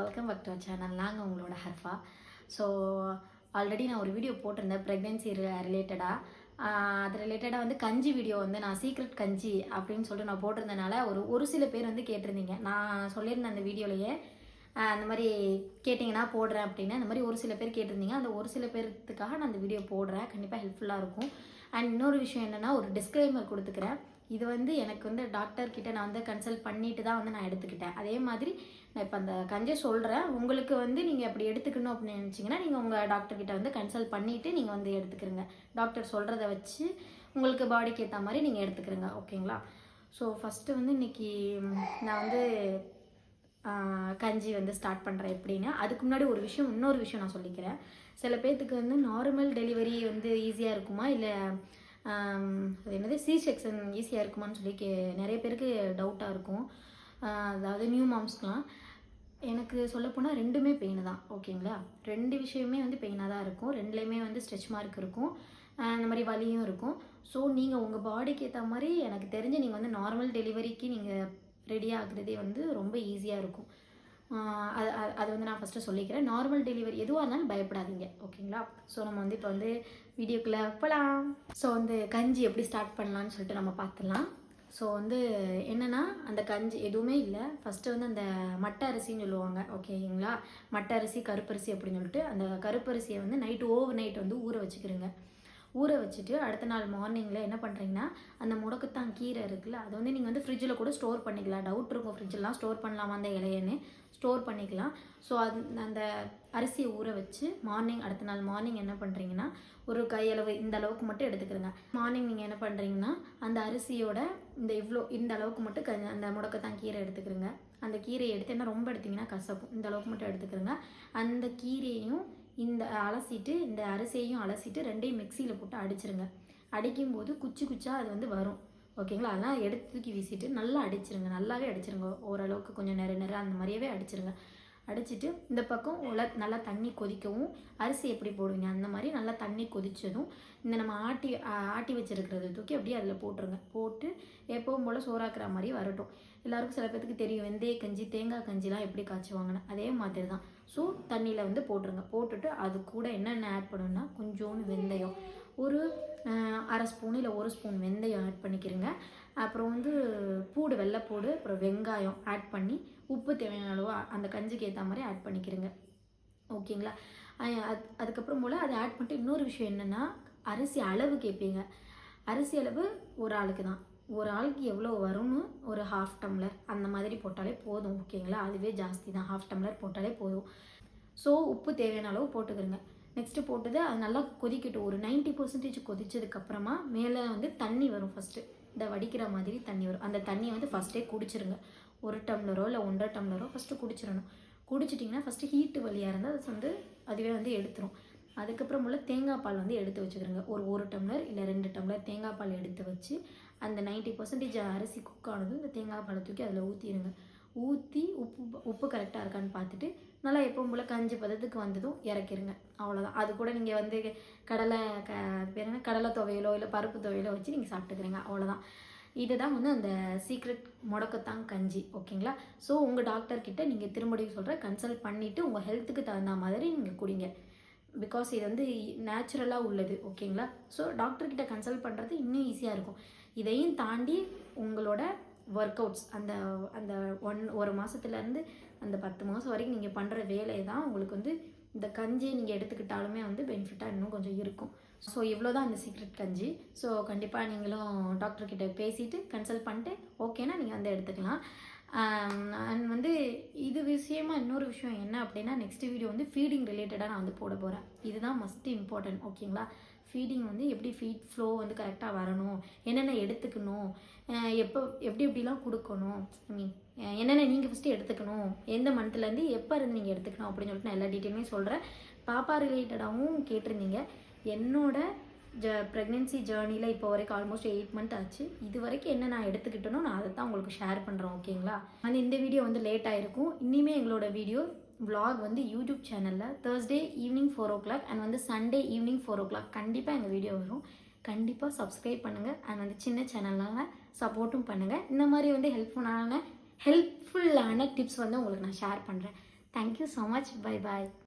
Welcome back to channel நாங்கள் உங்களோட ஹர்ஃபா. So already நான் ஒரு வீடியோ போட்டிருந்தேன் ப்ரெக்னென்சி ரிலேட்டடாக அது ரிலேட்டடாக வந்து கஞ்சி வீடியோ வந்து நான் சீக்ரெட் கஞ்சி அப்படின்னு சொல்லிட்டு நான் போட்டிருந்தனால ஒரு ஒரு சில பேர் வந்து கேட்டிருந்தீங்க. நான் சொல்லியிருந்தேன் அந்த வீடியோலையே அந்த மாதிரி கேட்டிங்கன்னா போடுறேன் அப்படின்னு. அந்த மாதிரி ஒரு சில பேர் கேட்டிருந்தீங்க. அந்த ஒரு சில பேர்த்துக்காக நான் அந்த வீடியோ போடுறேன். கண்டிப்பாக ஹெல்ப்ஃபுல்லாக இருக்கும். அண்ட் இன்னொரு விஷயம் என்னென்னா ஒரு டிஸ்க்ளைமர் கொடுத்துக்கிறேன். இது வந்து எனக்கு வந்து டாக்டர்கிட்ட நான் வந்து கன்சல்ட் பண்ணிட்டு தான் வந்து நான் எடுத்துக்கிட்டேன். அதே மாதிரி நான் இப்போ அந்த கஞ்சை சொல்கிறேன் உங்களுக்கு வந்து நீங்கள் அப்படி எடுத்துக்கணும் அப்படின்னு நினச்சிங்கன்னா நீங்கள் உங்கள் டாக்டர்கிட்ட வந்து கன்சல்ட் பண்ணிவிட்டு நீங்கள் வந்து எடுத்துக்கிறங்க. டாக்டர் சொல்கிறத வச்சு உங்களுக்கு பாடிக்கு ஏற்ற மாதிரி நீங்கள் எடுத்துக்கிறங்க. ஓகேங்களா ஸோ ஃபஸ்ட்டு வந்து இன்றைக்கி நான் வந்து கஞ்சி வந்து ஸ்டார்ட் பண்ணுறேன் எப்படின்னா. அதுக்கு முன்னாடி ஒரு விஷயம் இன்னொரு விஷயம் நான் சொல்லிக்கிறேன். சில பேர்த்துக்கு வந்து நார்மல் டெலிவரி வந்து ஈஸியாக இருக்குமா? இல்லை அது என்னது? சி செக்ஷன் ஈஸியாக இருக்குமான்னு சொல்லி கே நிறைய பேருக்கு டவுட்டாக இருக்கும். அதாவது நியூ மாம்ஸ்க்கெலாம் எனக்கு சொல்லப்போனால் ரெண்டுமே பெயின் தான் ஓகேங்களா? ரெண்டு விஷயமே வந்து பெயினாக தான் இருக்கும். ரெண்டுலேயுமே வந்து ஸ்ட்ரெச் மார்க் இருக்கும். அந்த இந்த மாதிரி வலியும் இருக்கும். ஸோ நீங்கள் உங்கள் பாடிக்கு ஏற்ற மாதிரி எனக்கு தெரிஞ்சு நீங்கள் வந்து நார்மல் டெலிவரிக்கு நீங்கள் ரெடி ஆகுறதே வந்து ரொம்ப ஈஸியாக இருக்கும். அது அது- வந்து நான் ஃபஸ்ட்டு சொல்லிக்கிறேன். நார்மல் டெலிவரி எதுவாக இருந்தாலும் பயப்படாதீங்க. ஓகேங்களா? ஸோ நம்ம வந்து இப்போ வந்து வீடியோக்குள்ளே போகலாம் ஸோ வந்து கஞ்சி எப்படி ஸ்டார்ட் பண்ணலாம்னு சொல்லிட்டு நம்ம பார்த்துடலாம் ஸோ வந்து என்னென்னா அந்த கஞ்சி எதுவுமே இல்லை. ஃபஸ்ட்டு வந்து அந்த மட்டை அரிசின்னு சொல்லுவாங்க. ஓகேங்களா? மட்டை அரிசி கருப்பரிசி அப்படின்னு சொல்லிட்டு அந்த கருப்பரிசியை வந்து நைட்டு ஓவர் நைட் வந்து ஊற வச்சுக்கிறோங்க ஊற வச்சுட்டு அடுத்த நாள் மார்னிங்கில் என்ன பண்ணுறீங்கன்னா அந்த முடக்கத்தான் கீரை இருக்குல்ல அதை வந்து நீங்கள் வந்து ஃப்ரிட்ஜில் கூட ஸ்டோர் பண்ணிக்கலாம். டவுட் இருக்கும் ஃப்ரிட்ஜெலாம் ஸ்டோர் பண்ணலாமா அந்த இலையன்னு. ஸ்டோர் பண்ணிக்கலாம். ஸோ அது அந்த அரிசியை ஊற வச்சு மார்னிங் அடுத்த நாள் மார்னிங் என்ன பண்ணுறீங்கன்னா ஒரு கையளவு இந்த அளவுக்கு மட்டும் எடுத்துக்கிறங்க. மார்னிங் நீங்கள் என்ன பண்ணுறீங்கன்னா அந்த அரிசியோட இந்த இவ்வளோ இந்த அளவுக்கு மட்டும் க அந்த முடக்கத்தான் கீரை எடுத்துக்கிறங்க. அந்த கீரையை எடுத்து என்ன ரொம்ப எடுத்திங்கன்னா கசப்பும் இந்த அளவுக்கு மட்டும் எடுத்துக்கிறங்க. அந்த கீரையும் இந்த அலசிட்டு இந்த அரிசியையும் அலசிட்டு ரெண்டையும் மிக்சியில் போட்டு அடிச்சிருங்க. அடிக்கும்போது குச்சி குச்சாக அது வந்து வரும். ஓகேங்களா? அதெல்லாம் எடுத்து தூக்கி வீசிட்டு நல்லா அடிச்சிருங்க. நல்லாவே அடிச்சிருங்க. ஓரளவுக்கு கொஞ்சம் நிறைய நிறைய அந்த மாதிரியே அடிச்சிருங்க. அடிச்சிட்டு இந்த பக்கம் உல நல்லா தண்ணி கொதிக்கவும் அரிசி எப்படி போடுவீங்க? அந்த மாதிரி நல்லா தண்ணி கொதிச்சதும் இந்த நம்ம ஆட்டி ஆட்டி வச்சிருக்கிறத தூக்கி அப்படியே அதில் போட்டுருங்க. போட்டு எப்பவும் போல் சோறாக்குற மாதிரி வரட்டும். எல்லாருக்கும் சில பேர்த்துக்கு தெரியும் வெந்தய கஞ்சி தேங்காய் கஞ்சிலாம் எப்படி காய்ச்சுவாங்கன்னு அதே மாதிரி தான் ஸோ தண்ணியில் வந்து போட்டுருங்க. போட்டுட்டு அது கூட என்னென்ன ஆட் பண்ணணும்னா கொஞ்சோண்டு வெந்தயம். ஒரு அரை ஸ்பூன் இல்லை ஒரு ஸ்பூன் வெந்தயம் ஆட் பண்ணிக்கிறங்க. அப்புறம் வந்து பூடு வெள்ளைப்பூடு அப்புறம் வெங்காயம் ஆட் பண்ணி உப்பு தேவையான அளவு அந்த கஞ்சிக்கு ஏற்ற மாதிரி ஆட் பண்ணிக்கிறேங்க ஓகேங்களா? அது அதுக்கப்புறம் போல் அதை ஆட் பண்ணிட்டு இன்னொரு விஷயம் என்னென்னா அரிசி அளவு கேட்பீங்க அரிசி அளவு ஒரு ஆளுக்கு தான். ஒரு ஆளுக்கு எவ்வளோ வரும்னு ஒரு ஹாஃப் டம்ளர் அந்த மாதிரி போட்டாலே போதும் ஓகேங்களா? அதுவே ஜாஸ்தி தான். ஹாஃப் டம்ளர் போட்டாலே போதும். ஸோ உப்பு தேவையான அளவு போட்டுக்கிறங்க நெக்ஸ்ட்டு போட்டது அது நல்லா கொதிக்கட்டும். ஒரு 90% பர்சன்டேஜ் கொதிச்சதுக்கப்புறமா மேலே வந்து தண்ணி வரும் ஃபஸ்ட்டு இந்த வடிக்கிற மாதிரி தண்ணி வரும். அந்த தண்ணியை வந்து ஃபஸ்ட்டே குடிச்சிருங்க. ஒரு டம்ளரோ இல்லை ஒன்றரை டம்ளரோ ஃபஸ்ட்டு குடிச்சிடணும். குடிச்சிட்டிங்கன்னா ஃபஸ்ட்டு ஹீட்டு வழியாக இருந்தால் அது வந்து அதுவே வந்து எடுத்துரும். அதுக்கப்புறம் உள்ள தேங்காய் பால் வந்து எடுத்து வச்சுக்கிறோங்க. ஒரு ஒரு டம்ளர் இல்லை ரெண்டு டம்ளர் தேங்காய் பால் எடுத்து வச்சு அந்த 90% பர்சன்டேஜ் அரிசி குக் ஆனதும் இந்த தேங்காய் பாலை தூக்கி அதில் ஊற்றிடுங்க ஊற்றி உப்பு உப்பு கரெக்டாக இருக்கான்னு பார்த்துட்டு நல்லா எப்பவும் போல் கஞ்சி பதத்துக்கு வந்ததும் இறக்கிருங்க. அவ்வளோதான் அது கூட நீங்கள் வந்து கடலை க பேர் என்ன? கடலை துவையலோ இல்லை பருப்பு துவையலோ வச்சு நீங்கள் சாப்பிட்டுக்கிறீங்க. அவ்வளோதான் இதுதான் வந்து அந்த சீக்ரெட் முடக்கத்தான் கஞ்சி. ஓகேங்களா? ஸோ உங்கள் டாக்டர்கிட்ட நீங்கள் திரும்படியும் சொல்கிற கன்சல்ட் பண்ணிவிட்டு உங்கள் ஹெல்த்துக்கு தகுந்த மாதிரி நீங்கள் குடிங்க. பிகாஸ் இது வந்து நேச்சுரலாக உள்ளது. ஓகேங்களா? ஸோ டாக்டர்கிட்ட கன்சல்ட் பண்ணுறது இன்னும் ஈஸியாக இருக்கும். இதையும் தாண்டி உங்களோட ஒர்க் அவுட்ஸ் அந்த அந்த ஒன் ஒரு மாதத்துலேருந்து அந்த பத்து மாதம் வரைக்கும் நீங்கள் பண்ணுற வேலை தான் உங்களுக்கு வந்து இந்த கஞ்சியை நீங்கள் எடுத்துக்கிட்டாலுமே வந்து பெனிஃபிட்டாக இன்னும் கொஞ்சம் இருக்கும். ஸோ இவ்வளோ தான் அந்த சீக்ரெட் கஞ்சி. ஸோ கண்டிப்பாக நீங்களும் டாக்டர் கிட்ட பேசிட்டு கன்சல்ட் பண்ணிட்டு ஓகேனா நீங்கள் வந்து எடுத்துக்கலாம். Um, அண்ட் வந்து இது விஷயமா இன்னொரு விஷயம் என்ன அப்படின்னா நெக்ஸ்ட் வீடியோ வந்து ஃபீடிங் ரிலேட்டடாக நான் வந்து போட போகிறேன் இதுதான் மஸ்ட் இம்பார்ட்டன்ட் ஓகேங்களா ஃபீடிங் வந்து எப்படி ஃபீட் ஃப்ளோ வந்து கரெக்டாக வரணும் என்னென்ன எடுத்துக்கணும் எப்போ எப்படி எப்படிலாம் கொடுக்கணும் ஐ மீன் என்னென்ன நீங்கள் ஃபஸ்ட்டு எடுத்துக்கணும் எந்த மந்த்லேருந்து எப்போ இருந்து நீங்கள் எடுத்துக்கணும் அப்படின்னு சொல்லிட்டு நான் எல்லா டீட்டெயிலுமே சொல்கிறேன் பாப்பா ரிலேட்டடாகவும் கேட்டிருந்தீங்க. என்னோட ஜ ப்ரெக்னென்சி ஜேர்னியில் இப்போ வரைக்கும் ஆல்மோஸ்ட் எயிட் மந்த் ஆச்சு. இது வரைக்கும் என்ன நான் எடுத்துக்கிட்டனோ நான் அதை தான் உங்களுக்கு ஷேர் பண்ணுறேன் ஓகேங்களா வந்து இந்த வீடியோ வந்து லேட் ஆகிருக்கும் இனிமேல் எங்களோட வீடியோ விலாக் வந்து யூடியூப் சேனலில் Thursday evening four o'clock and வந்து Sunday evening four o'clock கண்டிப்பாக எங்கள் வீடியோ வரும். கண்டிப்பாக சப்ஸ்கிரைப் பண்ணுங்கள் அண்ட் வந்து சின்ன சேனல்னால சப்போர்ட்டும் பண்ணுங்கள் இந்த மாதிரி வந்து ஹெல்ப்ஃபுல்லான ஹெல்ப்ஃபுல்லான டிப்ஸ் வந்து உங்களுக்கு நான் ஷேர் பண்ணுறேன் thank you so much bye bye